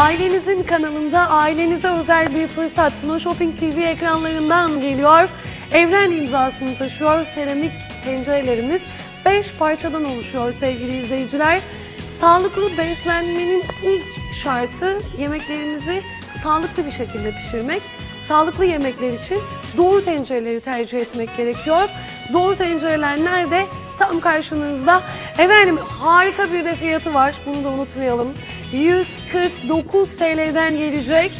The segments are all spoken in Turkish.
Ailenizin kanalında ailenize özel bir fırsat Tuna Shopping TV ekranlarından geliyor. Evren imzasını taşıyor seramik tencerelerimiz. 5 parçadan oluşuyor sevgili izleyiciler. Sağlıklı beslenmenin ilk şartı yemeklerimizi sağlıklı bir şekilde pişirmek. Sağlıklı yemekler için doğru tencereleri tercih etmek gerekiyor. Doğru tencereler nerede? Tam karşınızda. Efendim harika bir de fiyatı var. Bunu da unutmayalım. 149 TL'den gelecek.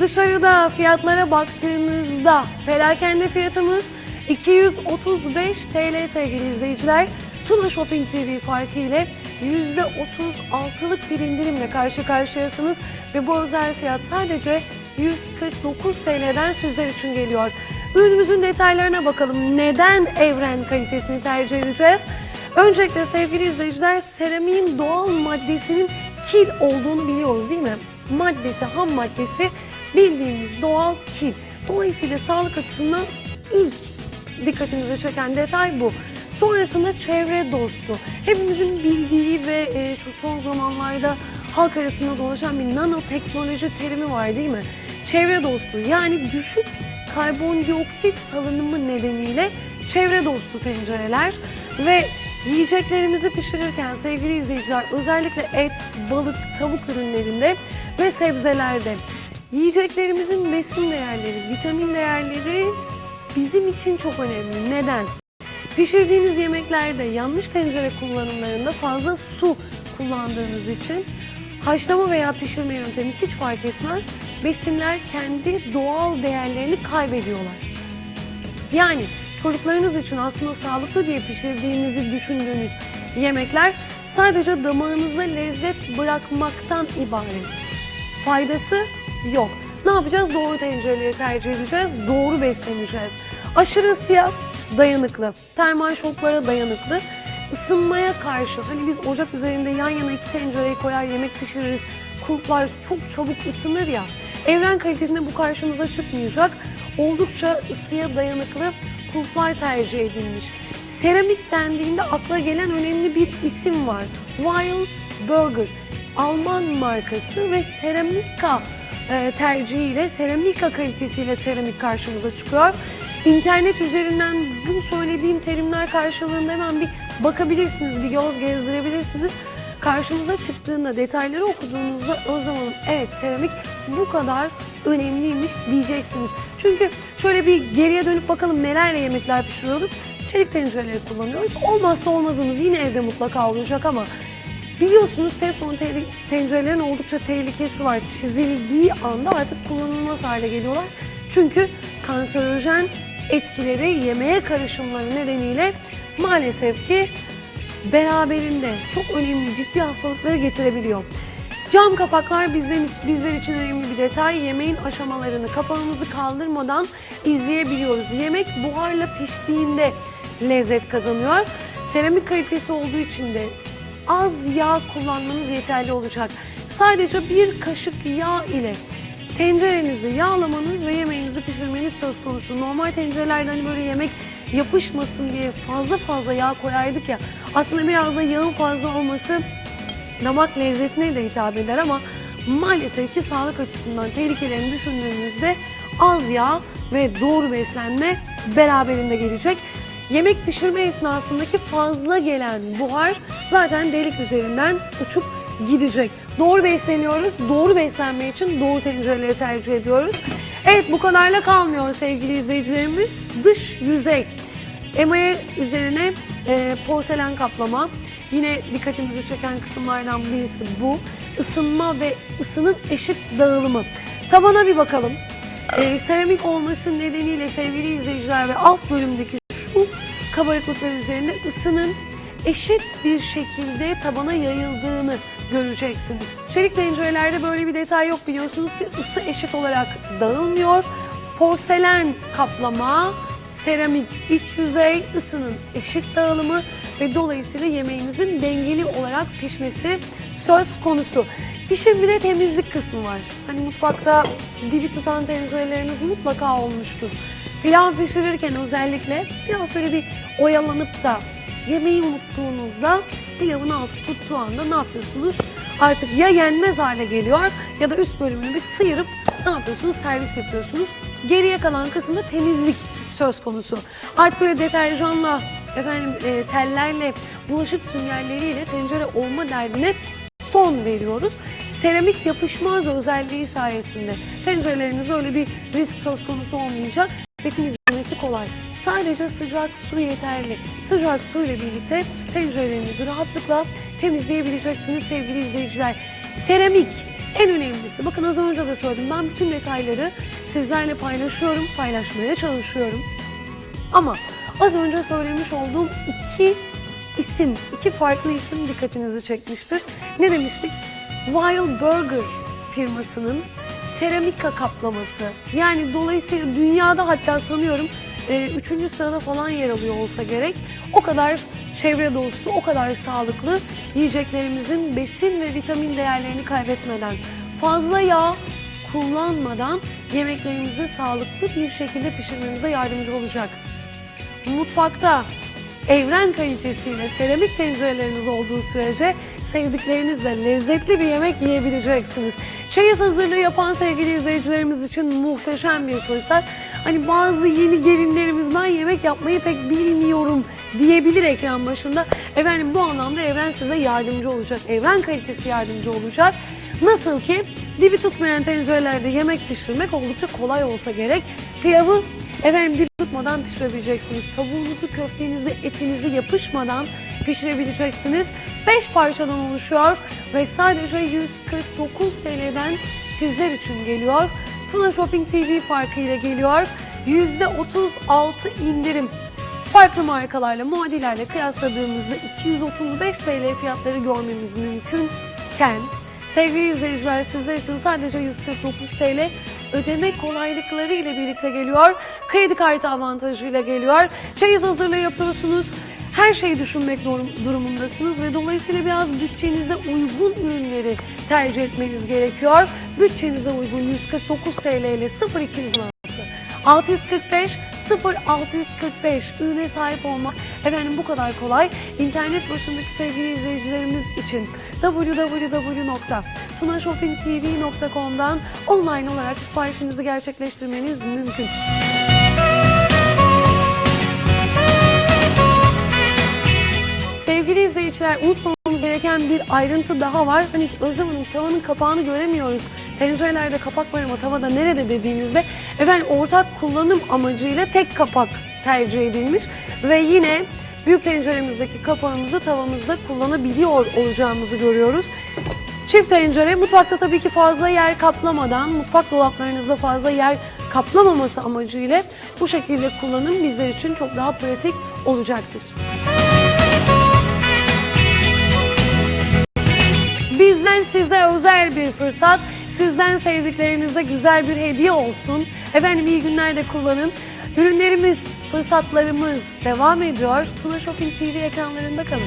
Dışarıda fiyatlara baktığınızda perakende fiyatımız 235 TL sevgili izleyiciler. Tuna Shopping TV farkı ile %36'lık bir indirimle karşı karşıyasınız ve bu özel fiyat sadece 149 TL'den sizler için geliyor. Ürünümüzün detaylarına bakalım. Neden evren kalitesini tercih edeceğiz? Öncelikle sevgili izleyiciler seramiğin doğal maddesinin kil olduğunu biliyoruz değil mi? Maddesi, ham maddesi bildiğimiz doğal kil. Dolayısıyla sağlık açısından ilk dikkatimizi çeken detay bu. Sonrasında çevre dostu. Hepimizin bildiği ve e, şu son zamanlarda halk arasında dolaşan bir nanoteknoloji terimi var değil mi? Çevre dostu yani düşük karbondioksit salınımı nedeniyle çevre dostu tencereler ve yiyeceklerimizi pişirirken sevgili izleyiciler özellikle et, balık, tavuk ürünlerinde ve sebzelerde yiyeceklerimizin besin değerleri, vitamin değerleri bizim için çok önemli. Neden? Pişirdiğiniz yemeklerde yanlış tencere kullanımlarında fazla su kullandığınız için haşlama veya pişirme yöntemi hiç fark etmez. Besinler kendi doğal değerlerini kaybediyorlar. Yani çocuklarınız için aslında sağlıklı diye pişirdiğinizi düşündüğünüz yemekler sadece damağınızda lezzet bırakmaktan ibaret. Faydası yok. Ne yapacağız? Doğru tencereleri tercih edeceğiz, doğru besleneceğiz. Aşırı ısıya dayanıklı, termal şoklara dayanıklı, ısınmaya karşı hani biz ocak üzerinde yan yana iki tencereyi koyar yemek pişiririz, kulplar çok çabuk ısınır ya. Evren kalitesinde bu karşımıza çıkmayacak. Oldukça ısıya dayanıklı kulplar tercih edilmiş. Seramik dendiğinde akla gelen önemli bir isim var. Wild Burger. Alman markası ve Seramika e, tercihiyle, Seramika kalitesiyle seramik karşımıza çıkıyor. İnternet üzerinden bu söylediğim terimler karşılığında hemen bir bakabilirsiniz, bir göz gezdirebilirsiniz. Karşımıza çıktığında, detayları okuduğunuzda o zaman evet seramik bu kadar önemliymiş diyeceksiniz. Çünkü şöyle bir geriye dönüp bakalım nelerle yemekler pişiriyorduk. Çelik tencereleri kullanıyoruz. Olmazsa olmazımız yine evde mutlaka olacak ama biliyorsunuz teflon te- tencerelerin oldukça tehlikesi var. Çizildiği anda artık kullanılmaz hale geliyorlar. Çünkü kanserojen etkileri yemeğe karışımları nedeniyle maalesef ki beraberinde çok önemli ciddi hastalıkları getirebiliyor. Cam kapaklar bizden, bizler için önemli bir detay. Yemeğin aşamalarını kapağımızı kaldırmadan izleyebiliyoruz. Yemek buharla piştiğinde lezzet kazanıyor. Seramik kalitesi olduğu için de az yağ kullanmanız yeterli olacak. Sadece bir kaşık yağ ile tencerenizi yağlamanız ve yemeğinizi pişirmeniz söz konusu. Normal tencerelerde hani böyle yemek yapışmasın diye fazla fazla yağ koyardık ya. Aslında biraz da yağın fazla olması damak lezzetine de hitap eder ama maalesef ki sağlık açısından tehlikelerini düşündüğümüzde az yağ ve doğru beslenme beraberinde gelecek. Yemek pişirme esnasındaki fazla gelen buhar zaten delik üzerinden uçup gidecek. Doğru besleniyoruz. Doğru beslenme için doğru tencereleri tercih ediyoruz. Evet bu kadarla kalmıyor sevgili izleyicilerimiz. Dış yüzey. Emaye üzerine e, porselen kaplama. Yine dikkatimizi çeken kısımlardan birisi bu. Isınma ve ısının eşit dağılımı. Tabana bir bakalım. E, seramik olması nedeniyle sevgili izleyiciler ve alt bölümdeki şu kabarıklıklar üzerinde ısının eşit bir şekilde tabana yayıldığını göreceksiniz. Çelik tencerelerde böyle bir detay yok biliyorsunuz ki ısı eşit olarak dağılmıyor. Porselen kaplama, seramik iç yüzey, ısının eşit dağılımı ve dolayısıyla yemeğinizin dengeli olarak pişmesi söz konusu. İşin bir de temizlik kısmı var. Hani mutfakta dibi tutan tencereleriniz mutlaka olmuştur. Pilav pişirirken özellikle biraz şöyle bir oyalanıp da yemeği unuttuğunuzda pilavın altı tuttuğu anda ne yapıyorsunuz? artık ya yenmez hale geliyor ya da üst bölümünü bir sıyırıp ne yapıyorsunuz? Servis yapıyorsunuz. Geriye kalan kısımda temizlik söz konusu. Artık böyle deterjanla, efendim e, tellerle, bulaşık süngerleriyle tencere olma derdine son veriyoruz. Seramik yapışmaz özelliği sayesinde tencerelerinize öyle bir risk söz konusu olmayacak temizlemesi kolay. Sadece sıcak su yeterli. Sıcak su ile birlikte tencerelerinizi rahatlıkla temizleyebileceksiniz sevgili izleyiciler. Seramik en önemlisi. Bakın az önce de söyledim. Ben bütün detayları sizlerle paylaşıyorum, paylaşmaya çalışıyorum. Ama az önce söylemiş olduğum iki isim, iki farklı isim dikkatinizi çekmiştir. Ne demiştik? Wild Burger firmasının seramika kaplaması. Yani dolayısıyla dünyada hatta sanıyorum e, üçüncü sırada falan yer alıyor olsa gerek. O kadar çevre dostu, o kadar sağlıklı yiyeceklerimizin besin ve vitamin değerlerini kaybetmeden, fazla yağ kullanmadan yemeklerimizi sağlıklı bir şekilde pişirmemize yardımcı olacak mutfakta evren kalitesiyle seramik tencereleriniz olduğu sürece sevdiklerinizle lezzetli bir yemek yiyebileceksiniz. Çeyiz hazırlığı yapan sevgili izleyicilerimiz için muhteşem bir fırsat. Hani bazı yeni gelinlerimiz ben yemek yapmayı pek bilmiyorum diyebilir ekran başında. Efendim bu anlamda evren size yardımcı olacak. Evren kalitesi yardımcı olacak. Nasıl ki dibi tutmayan tencerelerde yemek pişirmek oldukça kolay olsa gerek. Pilavı efendim dibi tutmadan pişirebileceksiniz. Tavuğunuzu, köftenizi, etinizi yapışmadan pişirebileceksiniz. 5 parçadan oluşuyor ve sadece 149 TL'den sizler için geliyor. Tuna Shopping TV farkıyla geliyor. %36 indirim. Farklı markalarla, muadillerle kıyasladığımızda 235 TL fiyatları görmemiz mümkünken sevgili izleyiciler sizler için sadece 149 TL ödeme kolaylıkları ile birlikte geliyor. Kredi kartı avantajıyla geliyor. Çeyiz hazırlığı yapıyorsunuz. Her şeyi düşünmek durum- durumundasınız ve dolayısıyla biraz bütçenize uygun ürünleri tercih etmeniz gerekiyor. Bütçenize uygun 149 TL ile 0216 645 0645 ürüne sahip olmak efendim bu kadar kolay. İnternet başındaki sevgili izleyicilerimiz için www.tunashoppingtv.com'dan online olarak siparişinizi gerçekleştirmeniz mümkün. Sevgili izleyiciler unutmamamız gereken bir ayrıntı daha var. Hani Özlem Hanım tavanın kapağını göremiyoruz. Tencerelerde kapak var ama tavada nerede dediğimizde efendim ortak kullanım amacıyla tek kapak tercih edilmiş. Ve yine büyük tenceremizdeki kapağımızı tavamızda kullanabiliyor olacağımızı görüyoruz. Çift tencere mutfakta tabii ki fazla yer kaplamadan, mutfak dolaplarınızda fazla yer kaplamaması amacıyla bu şekilde kullanım bizler için çok daha pratik olacaktır. Bizden size özel bir fırsat. Sizden sevdiklerinize güzel bir hediye olsun. Efendim iyi günlerde kullanın. Ürünlerimiz, fırsatlarımız devam ediyor. Tuna Shopping TV ekranlarında kalın.